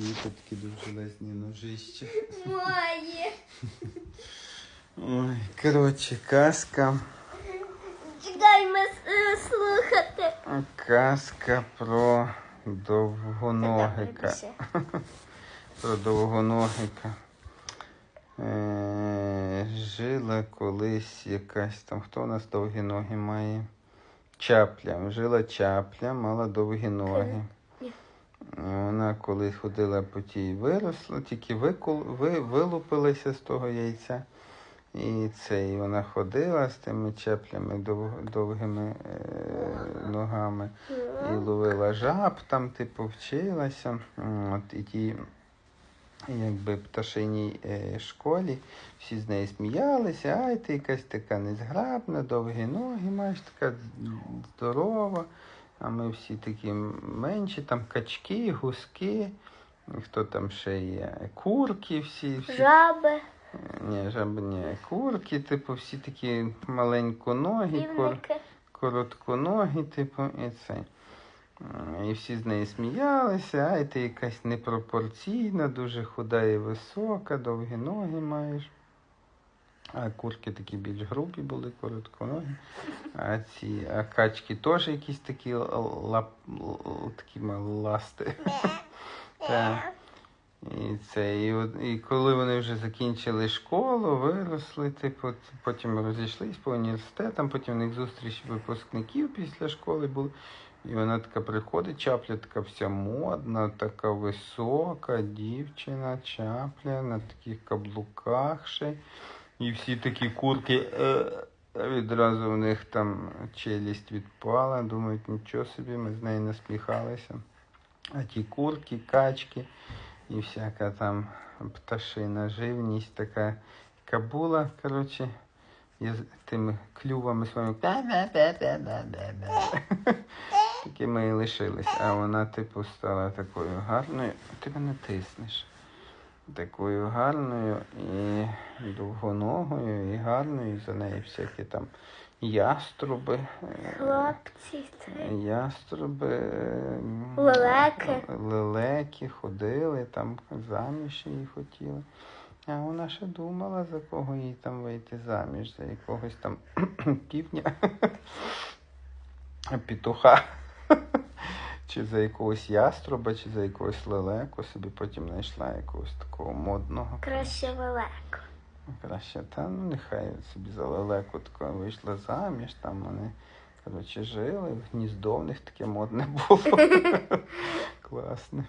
То такі довжелезні ножища. Мої. Ой, коротше, казка. Чекай ми е, слухати. Казка про довгоногика. Про довгоногика. Е, жила колись якась там, хто у нас довгі ноги має? Чапля. Жила чапля, мала довгі ноги. Вона коли ходила по тій виросла, тільки викол, ви, вилупилася з того яйця. І це, і вона ходила з тими чеплями дов, довгими е, ногами і ловила жаб, там, типу, вчилася. От, і ті, якби пташиній е, школі, всі з неї сміялися, ай, ти якась така незграбна, довгі ноги маєш, така здорова. А ми всі такі менші, там качки, гуски, хто там ще є, курки всі. всі Жаби, ні, жаби, ні, курки, типу, всі такі маленьконогі, кор, коротконогі, типу, і це. І всі з неї сміялися, ай, ти якась непропорційна, дуже худа і висока, довгі ноги маєш. А курки такі більш грубі були, коротконогі. А ці а качки теж якісь такі лап, такі ласти. І це, і, от, і коли вони вже закінчили школу, виросли, типу, потім розійшлись по університетам, потім у них зустріч випускників після школи були. І вона така приходить, чапля така вся модна, така висока дівчина, чапля на таких каблуках ще. І всі такі курки, е, відразу в них там челюсть відпала, думають, нічого собі, ми з нею насміхалися. А ті курки, качки і всяка там пташина живність така, яка була, коротше, я з тими клювами своїми такими і лишились. А вона, типу, стала такою гарною. Ти мене тиснеш. Такою гарною і довгоногою, і гарною, і за нею всякі там яструби. е, Хлопці. Яструби, Лелеки. лелеки ходили, там заміж її хотіли. А вона ще думала, за кого їй там вийти заміж, за якогось там півня, петуха, чи за якогось яструба, чи за якогось лелеку, собі потім знайшла якогось такого модного. Краще лелеку. Краще, та ну нехай собі за лелеку тако вийшла заміж, там вони, коротше, жили, в гніздо в них таке модне було. Класне.